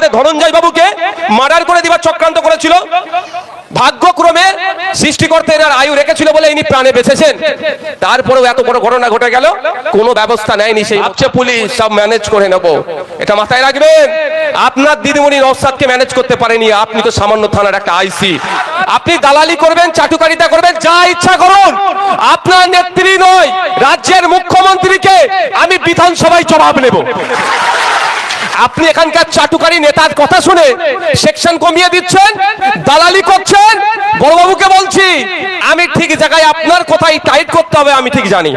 আমাদের ধনঞ্জয় বাবুকে মার্ডার করে দিবার চক্রান্ত করেছিল। ভাগ্যক্রমে সৃষ্টিকর্তা এনার আয়ু রেখেছিল বলে ইনি প্রাণে বেঁচেছেন। তারপরেও এত বড় ঘটনা ঘটে গেল কোনো ব্যবস্থা নেয়নি সেই ভাবছে পুলিশ সব ম্যানেজ করে নেব। এটা মাথায় রাখবেন। আপনার দিদিমণি নওসাদকে ম্যানেজ করতে পারেনি আপনি তো সামান্য থানার একটা আইসি। আপনি দালালি করবেন চাটুকারিতা করবেন যা ইচ্ছা করুন। আপনার নেত্রী নয় রাজ্যের মুখ্যমন্ত্রীকে আমি বিধানসভায় জবাব নেব। আপনি এখানকার চাটুকারি নেতার কথা শুনে সেকশন কমিয়ে দিচ্ছেন, দালালি করছেন, বড়বাবুকে বলছি, আমি ঠিক জায়গায় আপনার কোথায় টাইট করতে হবে, আমি ঠিক জানি।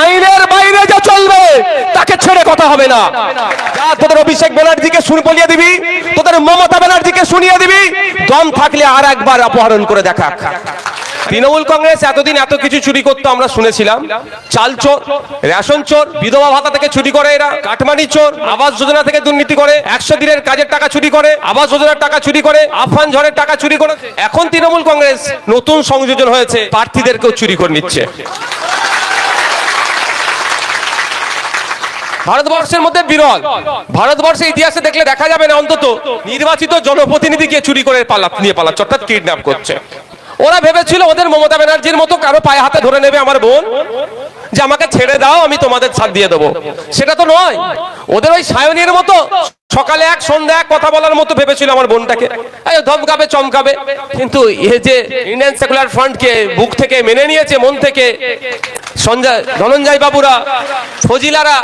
আইনের বাইরে যা চলবে, তাকে ছেড়ে কথা হবে না। তোদের অভিষেক ব্যানার্জিকে শুন বলিয়ে দিবি, তোদের মমতা ব্যানার্জিকে শুনিয়ে দিবি, দম থাকলে আর একবার অপহরণ করে দেখা তৃণমূল কংগ্রেস এতদিন এত কিছু চুরি করতো আমরা শুনেছিলাম। চাল চোর, রেশন চোর, বিধবা ভাতা থেকে চুরি করে এরা। কাটমানি চোর, আবাস যোজনা থেকে দুর্নীতি করে, একশো দিনের কাজের টাকা চুরি করে, আবাস যোজনার টাকা চুরি করে আফান ঝড়ের টাকা চুরি করে। এখন তৃণমূল কংগ্রেস নতুন সংযোজন হয়েছে, প্রার্থীদেরকেও চুরি করে নিচ্ছে। ভারতবর্ষের মধ্যে বিরল। ভারতবর্ষের ইতিহাসে দেখলে দেখা যাবে না, অন্তত নির্বাচিত জনপ্রতিনিধিকে চুরি করে পালা, নিয়ে পালাচ্ছে, অর্থাৎ কিডন্যাপ করছে। ওরা ভেবেছিল ওদের মমতা ব্যানার্জির মতো কারও পায়ে হাতে ধরে নেবে আমার বোন। যে আমাকে ছেড়ে দাও, আমি তোমাদের ছাদ দিয়ে দেবো। সেটা তো নয়। ওদের ওই সায়নের মতো সকালে এক, সন্ধ্যা এক কথা বলার মতো ভেবেছিল আমার বোনটাকে। ধমকাবে, চমকাবে। কিন্তু এ যে ইন্ডিয়ান সেকুলার ফ্রন্টকে বুক থেকে মেনে নিয়েছে, মন থেকে সঞ্জয়, ধনঞ্জয় বাবুরা, ফজিলারা,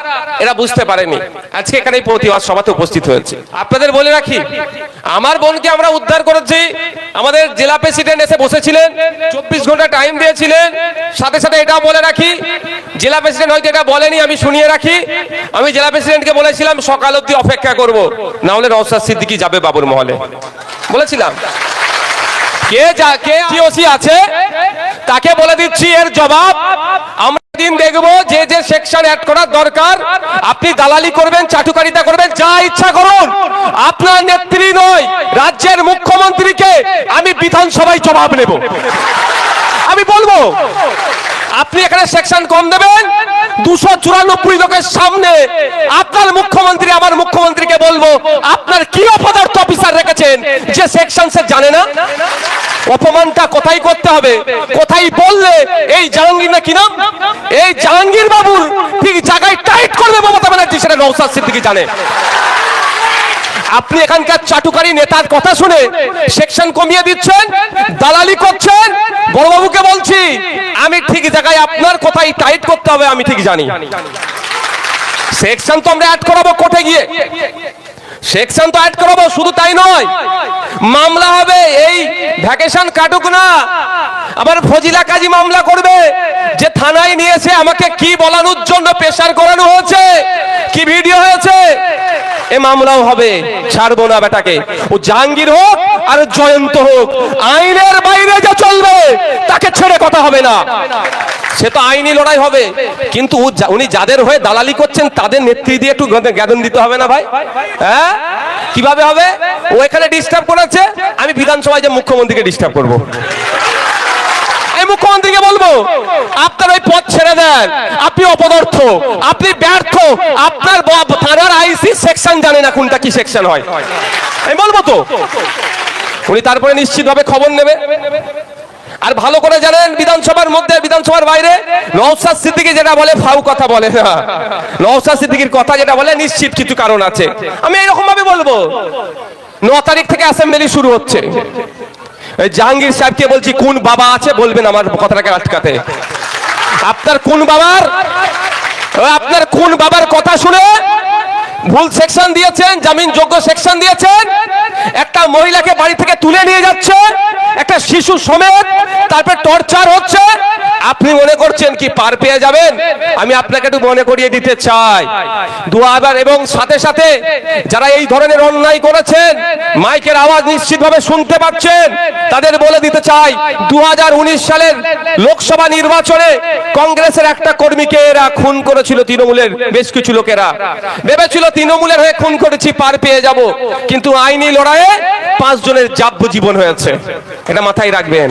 এরা বুঝতে পারেনি। আজকে এখানে প্রতিবাদ সভাতে উপস্থিত হয়েছে। আপনাদের বলে রাখি, আমার বোনকে আমরা উদ্ধার করেছি। আমাদের জেলা প্রেসিডেন্ট এসে বসেছিলেন, চব্বিশ ঘণ্টা টাইম দিয়েছিলেন। সাথে সাথে এটাও বলে রাখি, জেলা প্রেসিডেন্ট হয়তো এটা বলেনি, আমি শুনিয়ে রাখি। আমি জেলা প্রেসিডেন্টকে বলেছিলাম, সকাল অব্দি অপেক্ষা করব না হলে রওসাদ সিদ্দিকি যাবে বাবুর মহলে। বলেছিলাম। কে যা, কে আছে? তাকে বলে দিচ্ছি, এর জবাব আমরা দিন দেখব যে যে সেকশন অ্যাড করার দরকার, আপনি দালালি করবেন, চাটুকারিতা করবেন, যা ইচ্ছা করুন। আপনার নেত্রী নয়, রাজ্যের মুখ্যমন্ত্রীকে আমি বিধানসভায় জবাব নেব। আমি বলব, আপনি এখানে সেকশন কম দেবেন, দুশো চুরানব্বই লোকের সামনে আপনার মুখ্যমন্ত্রী, আমার মুখ্যমন্ত্রীকে বলব, আপনার কি অপদার্থ অফিসার রেখেছেন যে সেকশন সে জানে না? অপমানটা কোথায় করতে হবে? কোথায় বললে এই জাহাঙ্গীর না কি নাম? এই জাহাঙ্গীর বাবুর ঠিক জায়গায় টাইট করবে মমতা ব্যানার্জি, সেটা নৌসাদ সিদ্দিকি জানে। আপনি এখানকার চাটুকারি নেতার কথা শুনে সেকশন কমিয়ে দিচ্ছেন, দালালি করছেন, বড়বাবুকে বলছি, আমি ঠিক জায়গায় আপনার কোথায় টাইট করতে হবে, আমি ঠিক জানি। সেকশন তো আমরা অ্যাড করাবো কোর্টে গিয়ে। সেকশন তো অ্যাড করাবো, শুধু তাই নয়। মামলা হবে এই ভ্যাকেশন কাটুক না। আবার ফজিলা কাজী মামলা করবে, যে থানায় নিয়েছে, আমাকে কি বলানোর জন্য প্রেশার করানো হয়েছে? কি ভিডিও হয়েছে? এ মামলাও হবে, ছাড়বো না বেটাকে। ও জাহাঙ্গীর হোক আর জয়ন্ত হোক, আইনের বাইরে যা চলবে, তাকে ছেড়ে কথা হবে না। সে তো আইনি লড়াই হবে। কিন্তু উনি যাদের হয়ে দালালি করছেন, তাদের নেত্রী দিয়ে একটু জ্ঞান দিতে হবে না ভাই? হ্যাঁ? কীভাবে হবে? ও এখানে ডিস্টার্ব করেছে, আমি বিধানসভায় যে মুখ্যমন্ত্রীকে ডিস্টার্ব করব। আমি মুখ্যমন্ত্রীকে বলব, আপনার ওই ছেড়ে দেন। আপনি অপদার্থ, আপনি ব্যর্থ, আপনার সেকশন না কোনটা কি সেকশন হয়। আমি বলব তো, উনি তারপরে নিশ্চিতভাবে খবর নেবে। আর ভালো করে জানেন, বিধানসভার মধ্যে, বিধানসভার বাইরে নওসাদ সিদ্দিকী যেটা বলে, ফাউ কথা বলে। না নওসাদ সিদ্দিকীর কথা যেটা বলে, নিশ্চিত কিছু কারণ আছে। আমি এরকম ভাবে বলব। ন তারিখ থেকে অ্যাসেম্বলি শুরু হচ্ছে। জাহাঙ্গীর সাহেবকে বলছি, কোন বাবা আছে বলবেন আমার কথাটাকে আটকাতে। আপনার কোন বাবার? আপনার কোন বাবার কথা শুনে ভুল সেকশন দিয়েছেন জামিন যোগ্য সেকশন দিয়েছেন? একটা মহিলাকে বাড়ি থেকে তুলে নিয়ে যাচ্ছে একটা শিশু সমেত তারপর টর্চার হচ্ছে। আপনি মনে করছেন কি পার পেয়ে যাবেন? আমি আপনাকে একটু মনে করিয়ে দিতে চাই। দুয়াবার এবং সাথে সাথে যারা এই ধরনের অন্যায় করেছেন মাইকের আওয়াজ নিশ্চিতভাবে শুনতে পাচ্ছেন। তাদের বলে দিতে চাই দু হাজার উনিশ সালের লোকসভা নির্বাচনে কংগ্রেসের একটা কর্মীকে এরা খুন করেছিল তৃণমূলের বেশ কিছু লোকেরা। ভেবেছিল তৃণমূলের হয়ে খুন করেছি পার পেয়ে যাব। কিন্তু আইনি লড়াইয়ে পাঁচ জনের যাব্য জীবন হয়েছে। এটা মাথায় রাখবেন।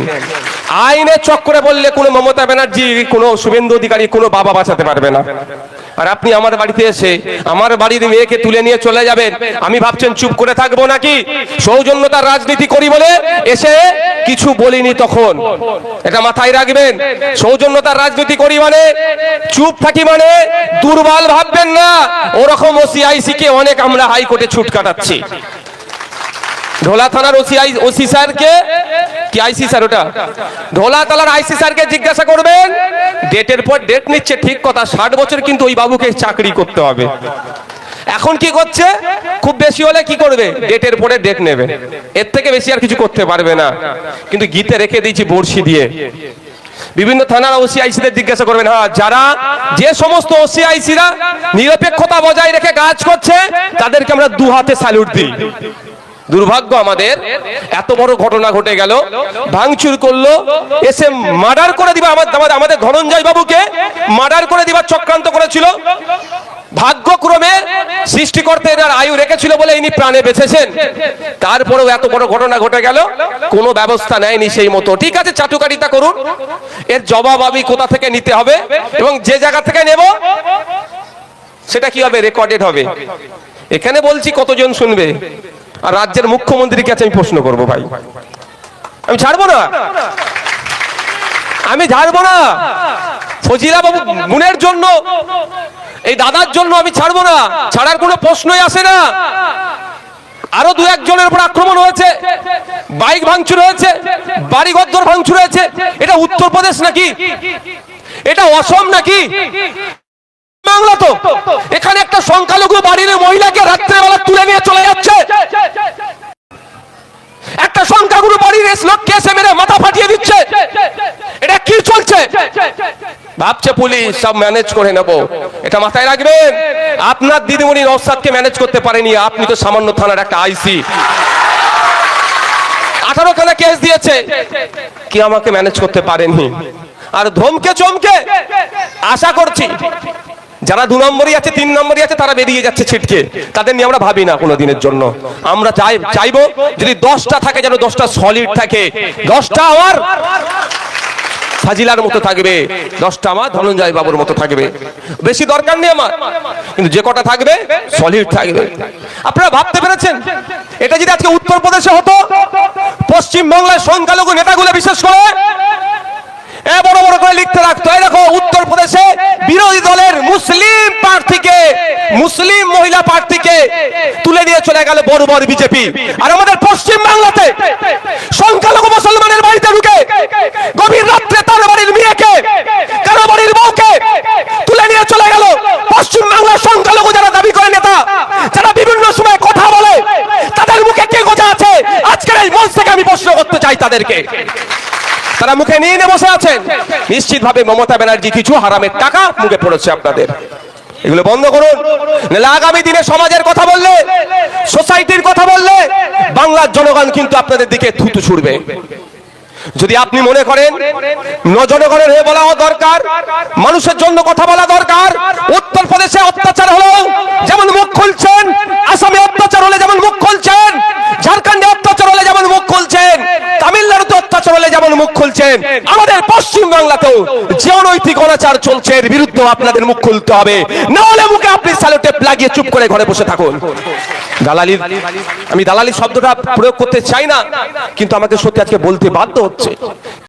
আইনের চক্করে বললে কোনো মমতা ব্যানার্জি, কোনো শুভেন্দু অধিকারী, কোনো বাবা বাঁচাতে পারবে না। আর আপনি আমার বাড়িতে এসে আমার বাড়ির মেয়েকে তুলে নিয়ে চলে যাবেন, আমি ভাবছেন চুপ করে থাকব নাকি? সৌজন্যতার রাজনীতি করি বলে এসে কিছু বলিনি তখন। এটা মাথায় রাখবেন, সৌজন্যতার রাজনীতি করি মানে চুপ থাকি মানে দুর্বল ভাববেন না। ওরকম ওসিআইসি কে অনেক আমরা হাইকোর্টে ছুট কাটাচ্ছি। ঢোলা থানার ওসি আই ওসি স্যারকে কি আইসি ওটা? ঢোলা থানার আইসি স্যারকে জিজ্ঞাসা করবেন? ডেটের পর ডেট নিচ্ছে, ঠিক কথা, ষাট বছর কিন্তু ওই বাবুকে চাকরি করতে হবে। এখন কি করছে? খুব বেশি হলে করবে? ডেটের পরে ডেট নেবে। এর থেকে বেশি আর কিছু করতে পারবে না। কিন্তু গীতে রেখে দিয়েছি বড়শি দিয়ে। বিভিন্ন থানার ওসিআইসিদের জিজ্ঞাসা করবেন হ্যাঁ যারা যে সমস্ত ওসিআইসিরা নিরপেক্ষতা বজায় রেখে কাজ করছে, তাদেরকে আমরা দু হাতে স্যালুট দিই। দুর্ভাগ্য আমাদের। এত বড় ঘটনা ঘটে গেল। ভাঙচুর করল। এসে মার্ডার করে দিবা আমাদের আমাদের- ধনঞ্জয় বাবুকে মার্ডার করে দিবার চক্রান্ত করেছিল। ভাগ্যক্রমে সৃষ্টিকর্তা এনার আয়ু রেখেছিল বলে ইনি প্রাণে বেঁচেছেন। তারপরেও এত বড় ঘটনা ঘটে গেল। কোনো ব্যবস্থা নেয়নি সেই মতো। ঠিক আছে, চাটুকারিতা করুন। এর জবাব আমি কোথা থেকে নিতে হবে এবং যে জায়গা থেকে নেব, সেটা কি হবে? রেকর্ডেড হবে। এখানে বলছি কতজন শুনবে? আর রাজ্যের মুখ্যমন্ত্রীর কাছে আমি প্রশ্ন করব ভাই। আমি ছাড়বো না? আমি ছাড়বো না? ফজিলা বাবু গুণের জন্য, এই দাদার জন্য আমি ছাড়বো না। ছাড়ার কোনো প্রশ্নই আসে না। আরও দু একজনের উপর আক্রমণ হয়েছে। বাইক ভাঙচুর হয়েছে। বাড়ি ঘর ভাঙচুর হয়েছে। এটা উত্তরপ্রদেশ নাকি? এটা অসম নাকি? বাংলা তো। এখানে সংখ্যালঘু বাড়ির মহিলাকে রাত্রেবেলা তুলে নিয়ে চলে যাচ্ছে। একটা সংখ্যাগুরু বাড়ির লোককে এসে মেরে মাথা ফাটিয়ে দিচ্ছে। এটা কি চলছে? ভাবছে পুলিশ, সব ম্যানেজ করে নেব। এটা মাথায় রাখবেন আপনার দিদিমণি নওসাদকে ম্যানেজ করতে পারেনি। আপনি তো সামান্য থানার একটা আইসি। আঠারো খানা কেস দিয়েছে। কি আমাকে ম্যানেজ করতে পারেনি? আর ধমকে চমকে আশা করছি যারা দু নম্বরই আছে, তিন নম্বরই আছে, তারা বেরিয়ে যাচ্ছে ছিটকে। তাদের নিয়ে আমরা ভাবি না কোনো দিনের জন্য। আমরা চাই, চাইব যদি দশটা থাকে যেন দশটা সলিড থাকে। দশটা আমার ফাজিলার মতো থাকবে। দশটা আমার ধনঞ্জয় বাবুর মতো থাকবে। বেশি দরকার নেই আমার। কিন্তু যে কটা থাকবে সলিড থাকবে। আপনারা ভাবতে পেরেছেন? এটা যদি আজকে উত্তরপ্রদেশে হতো পশ্চিম বাংলায় সংখ্যালঘু নেতাগুলো বিশেষ করে এ বড় বড় করে লিখতে রাখতো। এই দেখো, উত্তরপ্রদেশে বিরোধী দলের মুসলিম প্রার্থীকে, মুসলিম মহিলা প্রার্থীকে তুলে নিয়ে চলে গেল বড় বড় বিজেপি। আর আমাদের পশ্চিম বাংলাতে সংখ্যালঘু মুসলমানের বাড়িতে ঢুকে গভীর রাত্রে তার বাড়ির মেয়েকে কারও বাড়ির বউকে তুলে নিয়ে চলে গেল পশ্চিম বাংলার সংখ্যালঘু যারা দাবি করে নেতা, যারা বিভিন্ন সময় কথা বলে, তাদের মুখে কে গোজা আছে? আজকের এই মঞ্চ থেকে আমি প্রশ্ন করতে চাই তাদেরকে। তারা মুখে নিয়ে নিয়ে বসে আছেন। নিশ্চিত ভাবে মমতা ব্যানার্জি কিছু হারামের টাকা মুখে পড়েছে আপনাদের। এগুলো বন্ধ করুন। আগামী দিনে সমাজের কথা বললে, সোসাইটির কথা বললে, বাংলার জনগণ কিন্তু আপনাদের দিকে থুতু ছুড়বে। যদি আপনি মনে করেন জনগণের হয়ে বলা দরকার, মানুষের জন্য কথা বলা দরকার উত্তরপ্রদেশে অত্যাচার হলো যেমন মুখ খুলছেন, আসামে অত্যাচার হলে যেমন মুখ খুলছেন, ঝাড়খণ্ডে অত্যাচার হলে যেমন মুখ খুলছেন তামিলনাড়ুতে অত্যাচার হলে যেমন মুখ খুলছেন, আমাদের পশ্চিম বাংলাতেও যে অনৈতিক অনাচার চলছে, এর বিরুদ্ধে আপনাদের মুখ খুলতে হবে। না হলে মুখে আপনি স্যালোটেপ লাগিয়ে চুপ করে ঘরে বসে থাকুন। দালালি আমি দালালির শব্দটা প্রয়োগ করতে চাই না, কিন্তু আমাকে সত্যি আজকে বলতে বাধ্য হচ্ছে।